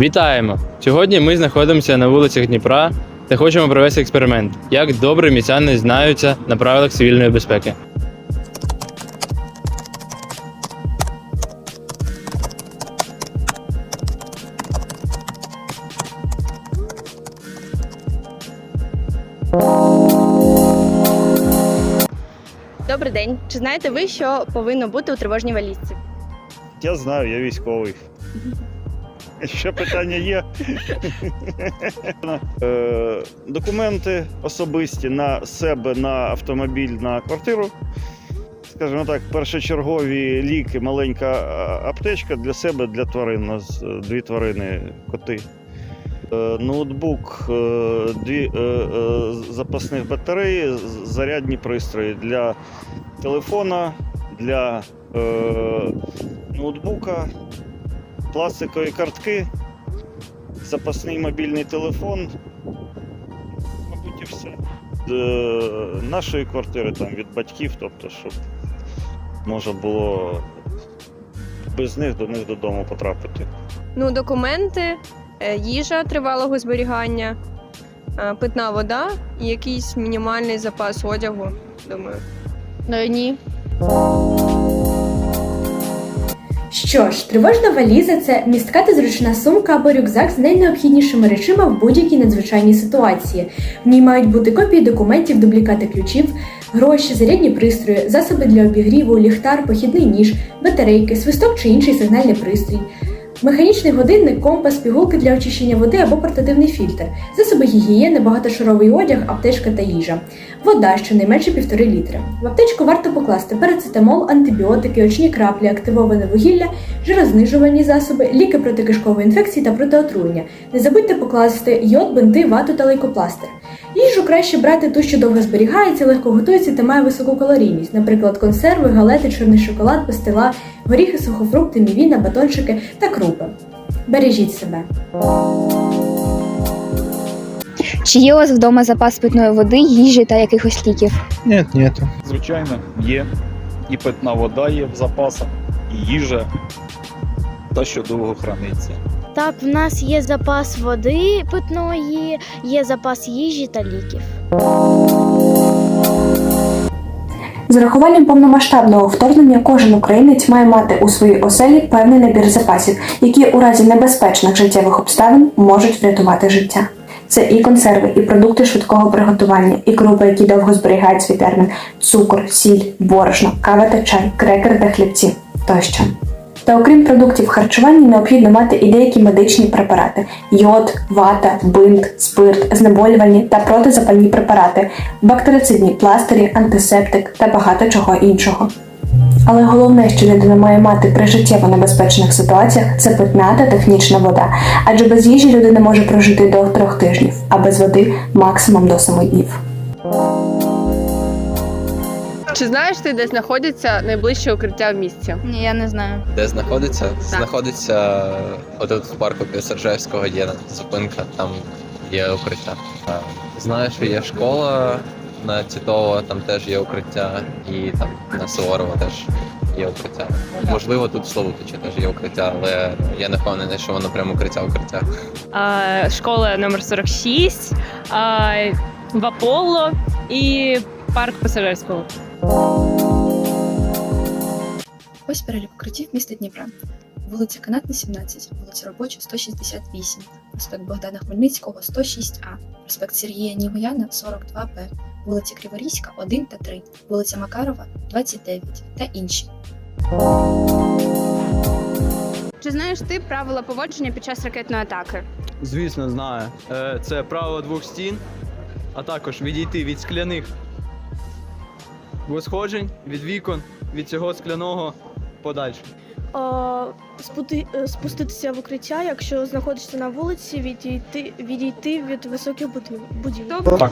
Вітаємо! Сьогодні ми знаходимося на вулицях Дніпра та хочемо провести експеримент, як добре містяни знаються на правилах цивільної безпеки. Добрий день. Чи знаєте ви, що повинно бути у тривожній валізці? Я знаю, я військовий. Ще питання є. Е, Документи особисті на себе, на автомобіль, на квартиру. Скажімо так, першочергові ліки, маленька аптечка для себе, для тварин. У нас е, дві тварини, коти. Е, Ноутбук, е, дві е, е, запасних батареї, зарядні пристрої для телефона, для е, ноутбука, пластикові картки, запасний мобільний телефон. Мабуть, і все. Е, нашої квартири там від батьків, тобто, щоб можна було без них до них додому потрапити. Ну, документи, е, їжа тривалого зберігання, е, питна вода і якийсь мінімальний запас одягу. Думаю. Е, Ні. Що ж, тривожна валіза це містка та зручна сумка або рюкзак з найнеобхіднішими речима в будь-якій надзвичайній ситуації. В ній мають бути копії документів, дублікати ключів, гроші, зарядні пристрої, засоби для обігріву, ліхтар, похідний ніж, батарейки, свисток чи інший сигнальний пристрій. Механічний годинник, компас, пігулки для очищення води або портативний фільтр, засоби гігієни, багатошаровий одяг, аптечка та їжа, вода щонайменше півтори літри. В аптечку варто покласти парацетамол, антибіотики, очні краплі, активоване вугілля, жирознижувальні засоби, ліки проти кишкової інфекції та проти отруєння. Не забудьте покласти йод, бинти, вату та лейкопластир. Їжу краще брати ту, що довго зберігається, легко готується та має високу калорійність, наприклад, консерви, галети, чорний шоколад, пастила, горіхи, сухофрукти, мівіна, батончики та крупи. Бережіть себе. Чи є у вас вдома запас питної води, їжі та якихось ліків? Нет, нету. Звичайно, є. І питна вода є в запасах, і їжа, та що довго храниться. Так, в нас є запас води питної, є запас їжі та ліків. З урахуванням повномасштабного вторгнення кожен українець має мати у своїй оселі певний набір запасів, які у разі небезпечних життєвих обставин можуть врятувати життя. Це і консерви, і продукти швидкого приготування, і крупи, які довго зберігають свій термін, цукор, сіль, борошно, кава та чай, крекер та хлібці тощо. Та окрім продуктів харчування, необхідно мати і деякі медичні препарати: йод, вата, бинт, спирт, знеболювальні та протизапальні препарати, бактерицидні пластирі, антисептик та багато чого іншого. Але головне, що людина має мати при життєво небезпечних ситуаціях, це питна та технічна вода, адже без їжі людина може прожити до трьох тижнів, а без води максимум до семи днів. Чи знаєш ти, де знаходиться найближче укриття в місті? Ні, я не знаю. Де знаходиться? Знаходиться отут в парку Пісаржевського є зупинка, там є укриття. А, Знаю, що є школа на Тітово, там теж є укриття, і там на Суворова теж є укриття. Можливо, тут в Славутичі теж є укриття, але я не впевнений, що воно прямо укриття укриття. а, школа номер 46, а, в Аполло і парк пасажирського. Ось перелік укриттів міста Дніпра. Вулиця Канатна, 17, вулиця Робоча, 168, проспект Богдана Хмельницького, 106А, проспект Сергія Нігояна, 42Б, вулиця Криворізька, 1 та 3, вулиця Макарова, 29 та інші. Чи знаєш ти правила поводження під час ракетної атаки? Звісно, знаю. Е, Це правило двох стін, а також відійти від скляних восходжень, від вікон, від цього скляного подальше. спуститися в укриття, якщо знаходишся на вулиці, відійти, відійти від високих будівель. Добре.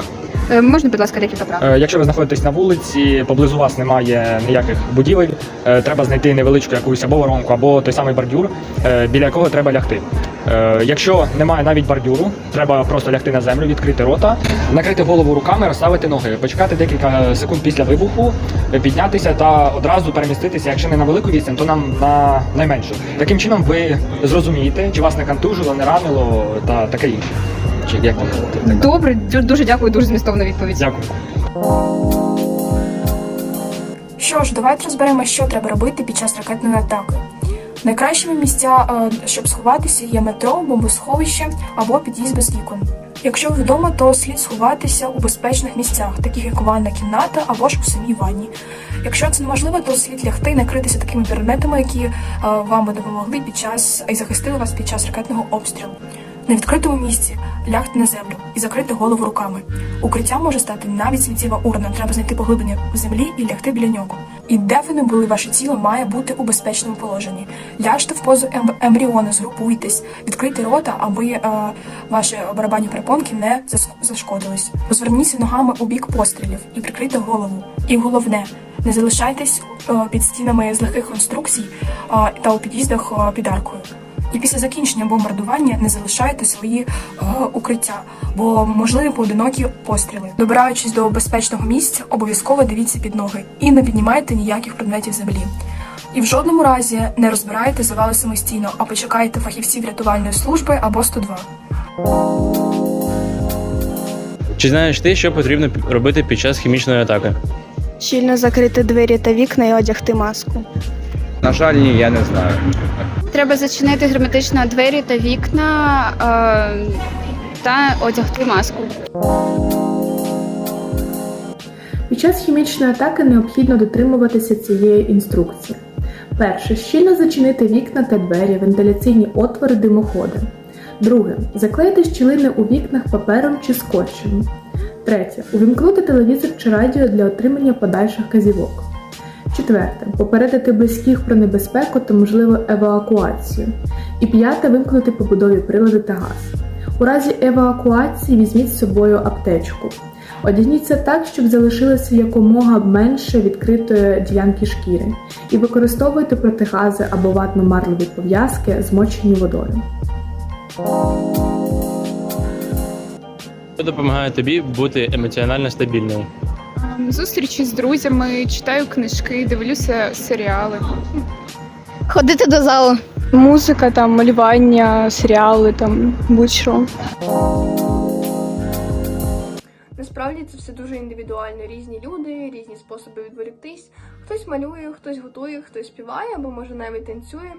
Е, Можна, будь ласка, декілька правил? Е, Якщо ви знаходитесь на вулиці, поблизу вас немає ніяких будівель, е, треба знайти невеличку якусь або воронку, або той самий бордюр, е, біля якого треба лягти. Е, якщо немає навіть бордюру, треба просто лягти на землю, відкрити рота, накрити голову руками, розставити ноги, почекати декілька секунд після вибуху, піднятися та одразу переміститися, якщо не на велику відстань, то нам на найменшу. Таким чином ви зрозумієте, чи вас не контужило, не ранило та таке інше. Чи як така? Добре, дуже дякую, дуже змістовна відповідь. Дякую. Що ж, давайте розберемо, що треба робити під час ракетної атаки. Найкращими місця, е, щоб сховатися, є метро, бомбосховище або під'їзд без вікон. Якщо ви вдома, то слід сховатися у безпечних місцях, таких як ванна кімната або ж у самій ванні. Якщо це неможливо, то слід лягти і накритися такими предметами, які е, вам допомогли під час і захистили вас під час ракетного обстрілу. На відкритому місці лягти на землю і закрити голову руками. Укриття може стати навіть сміттєва урна. Треба знайти поглиблення в землі і лягти біля нього. І де ви не були, ваше тіло має бути у безпечному положенні. Ляжте в позу ем- ембріону, згрупуйтесь, відкрийте рота, аби е, ваші барабанні перепонки не зашкодились. Розверніться ногами у бік пострілів і прикрийте голову. І головне, не залишайтесь е, під стінами з легких конструкцій е, та у під'їздах е, під аркою. І після закінчення бомбардування не залишайте свої е, укриття, бо можливі поодинокі постріли. Добираючись до безпечного місця, обов'язково дивіться під ноги і не піднімайте ніяких предметів землі. І в жодному разі не розбирайте завали самостійно, а почекайте фахівців рятувальної служби або 102. Чи знаєш ти, що потрібно робити під час хімічної атаки? Щільно закрити двері та вікна і одягти маску. На жаль, ні, я не знаю. Треба зачинити герметично двері та вікна е, та одягти маску. Під час хімічної атаки необхідно дотримуватися цієї інструкції. Перше, щільно зачинити вікна та двері, вентиляційні отвори, димоходи. Друге, заклеїти щілини у вікнах папером чи скотчем. Третє, увімкнути телевізор чи радіо для отримання подальших вказівок. Четверте, попередити близьких про небезпеку та можливу евакуацію. І п'яте, вимкнути побудові прилади та газ. У разі евакуації візьміть з собою аптечку. Одягніться так, щоб залишилося якомога менше відкритої ділянки шкіри, і використовуйте протигази або ватно-марлеві пов'язки, змочені водою. Що допомагає тобі бути емоціонально стабільною? Зустрічі з друзями, читаю книжки, дивлюся серіали. Ходити до залу. Музика, там, малювання, серіали, там будь-що. Насправді це все дуже індивідуально. Різні люди, різні способи відволіктись. Хтось малює, хтось готує, хтось співає або може навіть танцює.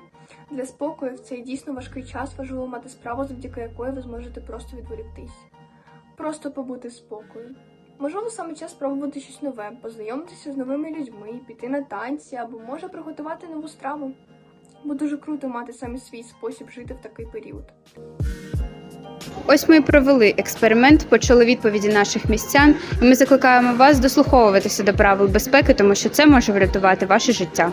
Для спокою в цей дійсно важкий час важливо мати справу, завдяки якої ви зможете просто відволіктись. Просто побути в спокою. Можливо, саме час спробувати щось нове, познайомитися з новими людьми, піти на танці або може приготувати нову страву. Бо дуже круто мати саме свій спосіб жити в такий період. Ось ми і провели експеримент, почули відповіді наших містян, і ми закликаємо вас дослуховуватися до правил безпеки, тому що це може врятувати ваше життя.